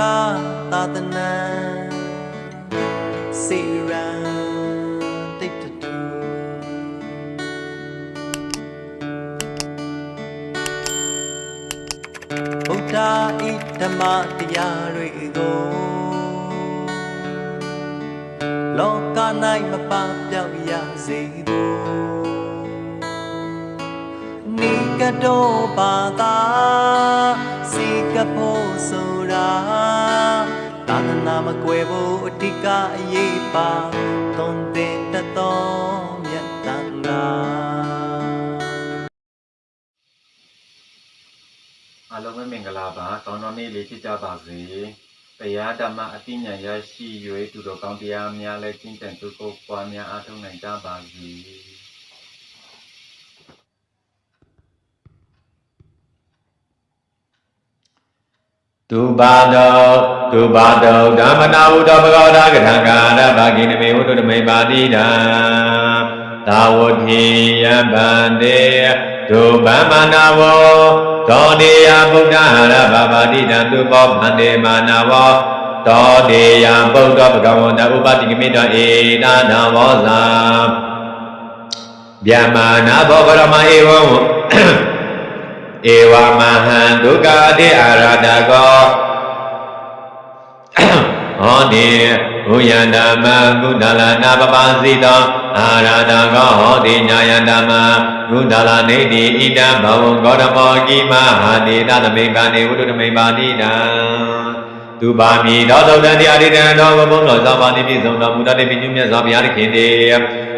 သာသနာစေရန်တိတ်တူဗုဒ္ဓဤဓမ္မတရားတွေကိုလောက၌မပပြောက်ရစေဘူးနိကတောဘာသာစီကဖို့ဆိုတာသာသနာမ ကွယ်ဖို့အဓိကအရေးပါသွန်သင်တတ်သောမြတ်တန်ဃာအားလုံးပဲမင်္ဂလာပါကောင်းတော်နေ့လေးဖြစ်ကြပါစေတရားဓမ္မအသိဉာဏ်ရရှိ၍သူတော်ကောင်းတရားများလည်းကျင့်ကြံကြိုးကိုပွားများအားထုတ်နိုင်ကြပါစေ သူပါတောသူပါတောဓမ္မနာဟုတောဘဂဝတာကထံကာရဘာဂိနမေဝတ္တမေပါတိတံသာဝတိယဗန္တေဒုဗမ္မနာဝောသောတေယဗုဒ္ဓဟရဘာပါတိတံသူဘောဗန္တေမာနာဝောသောတေယဗုဒ္ဓဘဂဝတာဥပတိကမိတောဧနာနဝောဇာဗျာမာနာဘောဂရမဧဝံ ဧဝမဟံဒုက္ခတိအာရတကောဟောတိဘုယန္ဓမ္မကုဒလနာပပစီတောအာရတကောဟောတိညာယန္ဓမ္မကုဒလနေတိဣဒံဘဝံဂေါတမောကိမဟာတိတသမိကနေဝုဒ္ဓမိပါတိတံ သူပါမီသောသုတ္တံတရားတိတံသောဘုံတော်သောပါတိပြည့်စုံတော်မူတတ်တဲ့ပြည့်ညွတ်မြတ်စွာဘုရားသခင်တည်း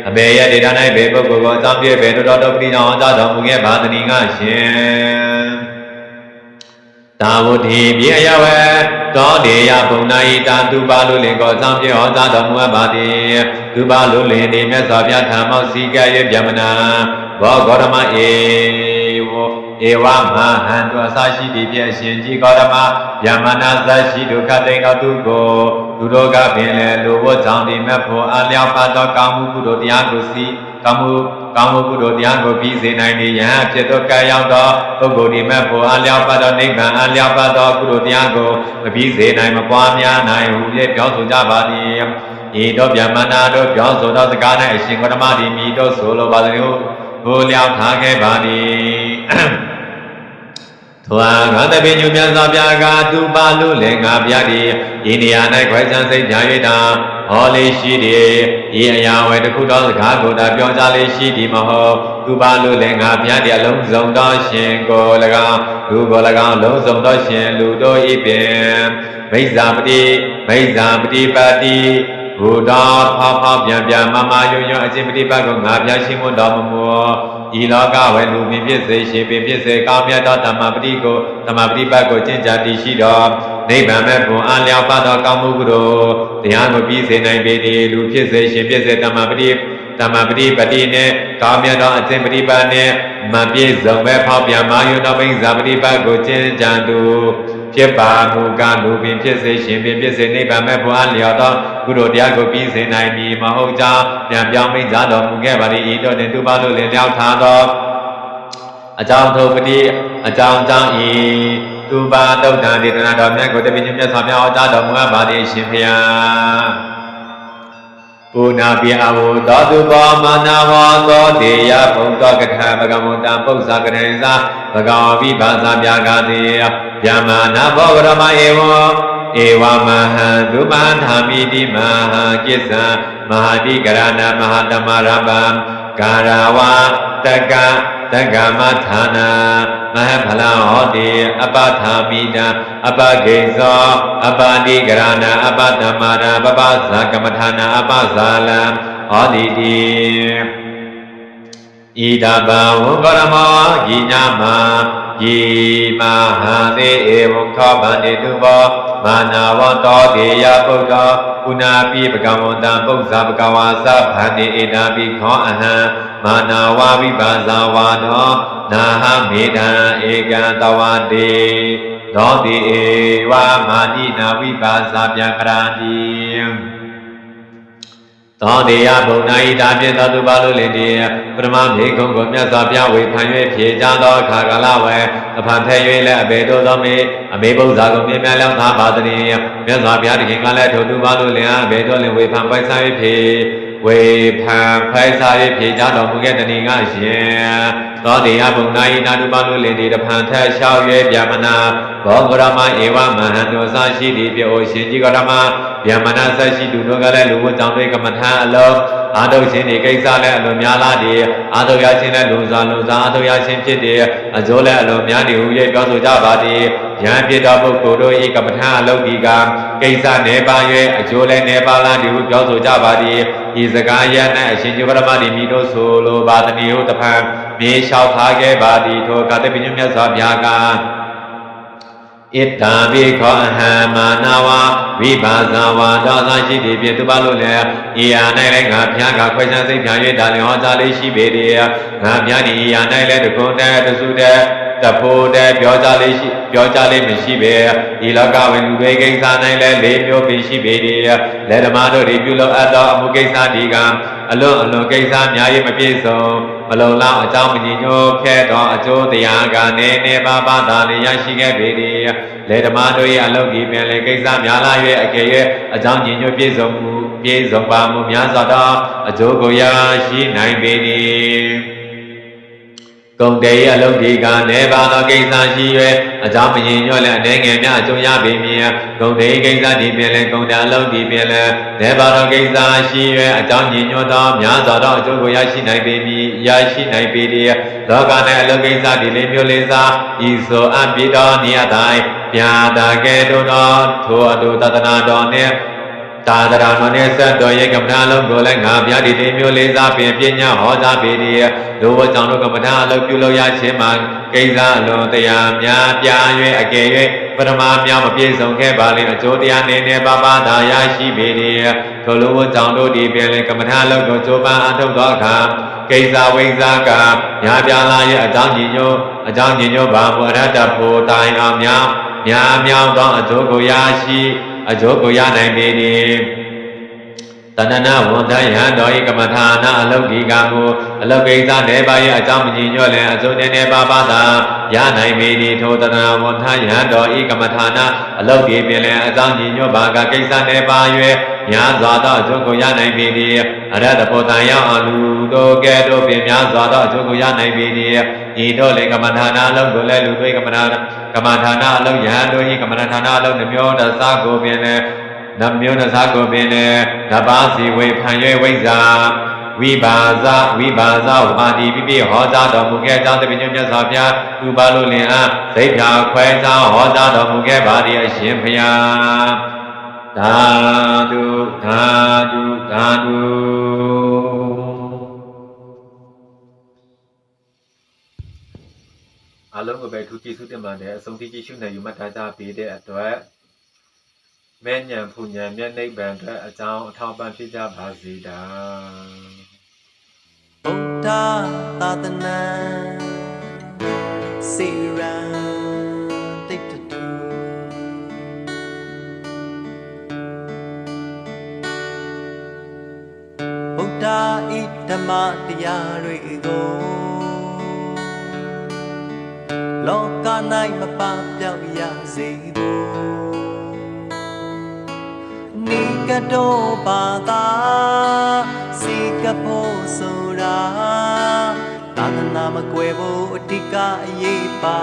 အဘေယဒေတာ၌ဘေပုဂ္ဂိုလ်ကိုအကြောင်းပြည့်ဘေတော်တော်ပတိကြောင့်အကြောင်းတော်မူခဲ့ပါသနည်းငါရှင်သာဝတိပြေယဝေသောတေယဘုံနာဤတာသူပါလူလင်ကိုအကြောင်းပြည့်ဟောကြားတော်မူအပ်ပါသည်သူပါလူလင်ဒီမြတ်စွာဘုရားထာမောစီကရဲ့ဗျမနာဘောဂေါတမဧဝ ဧဝမဟံတောအစရှိသည်ဖြင့်ရှင်ကြီးဂေါတမဗျမနာသရှိဒုက္ခတိန်တော်သူကိုသူတို့ကပင်လေလူဝတ်ကြောင့်ဒီမဲ့ဖို့အလျောက်ပါသောကောင်းမှုကုသိုလ်တရားကိုစီကောင်းမှုကောင်းမှုကုသိုလ်တရားကိုပြီးစေနိုင်သည်ယဟန်ဖြစ်သောကံရောက်သောပုဂ္ဂိုလ်ဒီမဲ့ဖို့အလျောက်ပါသောနိဗ္ဗာန်အလျောက်ပါသောကုသိုလ်တရားကိုမပြီးစေနိုင်မပွားများနိုင်ဟုဖြင့်ပြောဆိုကြပါသည်ဤတော့ဗျမနာတို့ပြောဆိုသောစကား၌အရှင်ဂေါတမဒီမိတို့ဆိုလိုပါသည်ဟုဟိုလျောက်ထားခဲ့ပါသည် ထိုအားငါတပင်ညုမြတ်စွာဘုရားကသူပါလူလည်းငါဗျာတိဤနေရာ၌ခွဲခြားစိတ်ကြ၍တာဟောလေးရှိသည်ဤအရာဝယ်တစ်ခုသောစကားကိုတာပြောကြလေးရှိသည်မဟုတ်သူပါလူလည်းငါဗျာတိအလုံးစုံသောရှင်ကို၎င်းလူကို၎င်းလုံးစုံသောရှင်လူတို့ဤပင်မိစ္ဆာပတိမိစ္ဆာပတိပါတိ ဘုဒ္ဓဖောက်ဖောက်ပြန်ပြန်မမယုံယုံအခြင်းပฏิပတ်ကိုငါပြရှိမွတော်မမူဤလောကဝေလူပင်ဖြစ်စေရှင်ပင်ဖြစ်စေကောင်းမြတ်သောဓမ္မပတိကိုဓမ္မပฏิပတ်ကိုကျင့်ကြတည်ရှိတော်နိဗ္ဗာန်မဲ့ဘုံအလျောက်ပါသောကောင်းမှုကုသိုလ်တရားကိုပြီးစေနိုင်ပေသည်လူဖြစ်စေရှင်ဖြစ်စေဓမ္မပတိဓမ္မပတိပတိနှင့်ကောင်းမြတ်သောအခြင်းပฏิပတ်နှင့်မပြည့်စုံပဲဖောက်ပြန်မာယုသောမိစ္ဆာပฏิပတ်ကိုကျင့်ကြံသူ ဖြစ်ပါမူကားလူပင်ဖြစ်စေရှင်ပင်ဖြစ်စေနိဗ္ဗာန်မဲ့ဘုရားလျော်သောကုသိုလ်တရားကိုပြီးစေနိုင်မည်မဟုတ်ကြောင်းပြန်ပြောင်းမိတ်ကြတော်မူခဲ့ပါ၏ဤတော့တင်သူပါလို့လင်လျောက်ထားသောအကြောင်းထုပတိအကြောင်းကြောင့်ဤသူပါတုတ်တံဒေသနာတော်မြတ်ကိုတပည့်မြတ်စွာဘုရားဟောကြားတော်မူအပ်ပါသည်ရှင်ဖျား ပုဏ္ဏပိအဝသောတုဘောမာနဝောသောတေယဘုံသောကထာဘဂဝန္တပု္ပ္ပဇာကရေဇာဘဂဝပိဘာဇာပြာဂတိဗျာမာနဘောဂရမဧဝံဧဝမဟံဒုပန္ထာမိတိမဟာကိစ္ဆံမဟာတိကရဏမဟာတမရပံကာရဝတက တက္ကမဌာနာမဟဖလဟောတိအပထာမိတံအပဂိဇောအပတိကရဏအပတမရပပဇာကမဌာနာအပဇာလံဟောတိတိဣဒဗံဝံကရမောဂိညာမ ဂိမဟာသေဧဝံခောဗန္တိတုဘောမာနာဝတောတေယပုဒ္ဓောကုဏာပိပကဝန္တံပု္ပ္ပဇာပကဝါသဗန္တိဧနာပိခောအဟံမာနာဝဝိပါဇာဝါဒောနာဟမေတံဧကံတဝတေသောတိဧဝမာတိနာဝိပါဇာပြန်ကရာတိ သောတေယဘုံနာဤတာဖြင့်သောသူပါလို့လင်ဒီပရမမေခုံကိုမြတ်စွာဘုရားဝေဖန်၍ဖြေကြသောအခါကာလဝယ်တဖန်ထဲ၍လည်းအဘေတို့သောမေအမေဘုရားကိုမြင်မြတ်လျောင်းသားပါတည်းမြတ်စွာဘုရားတခင်ကလည်းထိုသူပါလို့လင်အဘေတို့လင်ဝေဖန်ပိုက်စား၍ဖြေဝေဖန်ဖိုက်စား၍ဖြေကြတော်မူခဲ့တည်းကရှင် သောတေယဘုံနာဤနာတုပါလို့လင်ဒီတဖန်ထက်လျှောက်၍ဗျာမနာဘောဂရမဧဝမဟံတောသရှိသည်ပြောရှင်ကြီးကရမဗျာမနာဆက်ရှိသူတို့ကလည်းလူဝတ်ကြောင့်တွေကမ္မထာအလုံးအာထုတ်ခြင်းဒီကိစ္စလည်းအလွန်များလာသည်အာထုတ်ရခြင်းလည်းလူစားလူစားအာထုတ်ရခြင်းဖြစ်သည်အကျိုးလည်းအလွန်များသည်ဟု၍ပြောဆိုကြပါသည်ယံပြတော်ပုဂ္ဂိုလ်တို့ဤကမ္မထာအလုံးဒီကကိစ္စနေပါ၍အကျိုးလည်းနေပါလာသည်ဟုပြောဆိုကြပါသည်ဤစကားရ၌အရှင်ကျုပရမတိမိတို့ဆိုလိုပါသည်ဟုတဖန် မြေလျှောက်ထားခဲ့ပါသည်ထိုကတပိညမြတ်စွာဘုရားကဣတ္တာဘိခောအဟံမာနာဝဝိပါဇဝါဒေါသရှိသည်ဖြင့်သူပါလို့လည်းဤယာ၌လည်းငါဖျားကခွဲခြားစိတ်ဖြာ၍ဒါလျောသားလေးရှိပေတယ်ငါဖျားသည်ဤယာ၌လည်းတကုံတဲတစုတဲတဖို့တဲပြောကြလေးရှိပြောကြလေးမရှိပေဤလောကဝင်လူတွေကိစ္စ၌လည်းလေးမျိုးပင်ရှိပေတယ်လက်ဓမ္မတို့သည်ပြုလုပ်အပ်သောအမှုကိစ္စဒီက အလွန်အလွန်ကိစ္စများ၏မပြည့်စုံမလုံလောက်အကြောင်းမညီညွတ်ခဲ့သောအကျိုးတရားကနေနေပါပါသာလည်းရရှိခဲ့ပေသည်လေဓမ္မတို့၏အလုတ်ဒီပင်လေကိစ္စများလာ၍အကယ်၍အကြောင်းညီညွတ်ပြည့်စုံမှုပြည့်စုံပါမှုများစွာသောအကျိုးကိုရရှိနိုင်ပေသည် ကုံတေအလုံးဒီကနေပါသောကိစ္စရှိ၍အကြောင်းမရင်ညွတ်လည်းအနေငယ်များအကျိုးရပေမည်ဂုံတေကိစ္စဒီပြင်လည်းဂုံတအလုံးဒီပြင်လည်းနေပါသောကိစ္စရှိ၍အကြောင်းညင်ညွတ်သောများစွာသောအကျိုးကိုရရှိနိုင်ပေမည်ရရှိနိုင်ပေသည်လောက၌အလုံးကိစ္စဒီလေးမျိုးလေးစားဤဆိုအပ်ပြီးသောနေရတိုင်းပြာတာကဲ့သို့သောထိုအတူတသနာတော်နှင့် တာဒရာနောနဲ့ဆက်တော်ရဲ့ကမ္မထာလုံးကိုလည်းငါဗျာဒီလေးမျိုးလေးစားပင်ပညာဟောကြားပေသည်ဒုဝကြောင့်တို့ကမ္မထာအလုပ်ပြုလို့ရခြင်းမှာကိစ္စအလွန်တရားများပြား၍အကယ်၍ပရမများမပြည့်စုံခဲ့ပါလေအကျိုးတရားနေနေပါပါသာရရှိပေသည်ထိုလိုဝကြောင့်တို့ဒီပင်လေကမ္မထာလုံးကိုကြိုးပမ်းအထုတ်သောအခါကိစ္စဝိဇ္ဇာကညာပြားလာရဲ့အကြောင်းညီညွတ်အကြောင်းညီညွတ်ပါမှုအရတ္တဖို့တိုင်အောင်များများမြောင်သောအကျိုးကိုရရှိ အကျိုးကိုရနိုင်ပေသည်တဏ္ဏဝန္တယံတော်ဤကမ္မထာနာအလုတ်ဒီကမူအလုတ်ကိစ္စနေပါရဲ့အကြောင်းမညီညွတ်လည်းအကျိုးနေနေပါပါသာရနိုင်ပေသည်ထိုတဏ္ဏဝန္တယံတော်ဤကမ္မထာနာအလုတ်ဒီပင်လည်းအကြောင်းညီညွတ်ပါကကိစ္စနေပါ၍များစွာသောအကျိုးကိုရနိုင်ပေသည်အရတ္တဖို့တန်ရောက်အလူတို့ကဲ့သို့ပင်များစွာသောအကျိုးကိုရနိုင်ပေသည်ဤတို့လေကမ္မထာနာအလုတ်ကိုလည်းလူတွေကမ္မထာ ကမ္မထာနာအလုတ်ယဟန်တို့ဤကမ္မထာနာအလုတ်နှမျိုးတသကိုပင်လည်းနမျိုးနစားကိုပင်လည်းဓပါစီဝေဖန်၍ဝိဇ္ဇာဝိပါဇဝိပါဇဝါဒီပိပိဟောကြားတော်မူခဲ့ကြောင်းတပည့်ညွတ်မြတ်စွာဘုရားသူပါလို့လင်အားစိတ်ဖြာခွဲခြားဟောကြားတော်မူခဲ့ပါသည်အရှင်ဘုရားသာဓုသာဓုသာဓု အားလုံးကိုပဲထူးကျေးဇူးတင်ပါတယ်အဆုံးထိကြည့်ရှုနိုင်ယူမှတ်ထားကြပေးတဲ့အတွက်မဲ့ညံဖူညံမျက်နှိပ်ပံအတွက်အကြောင်းအထောက်ပံ့ဖြစ်ကြပါစေတာဗုဒ္ဓသာသနာစေရန်တိတ်တူဗုဒ္ဓဤဓမ္မတရားတွေကို လောက၌မပပြောက်ရစေဖို့နိကတောပါတာစီကဖို့ဆိုတာသာသနာမကွယ်ဖို့အဓိကအရေးပါ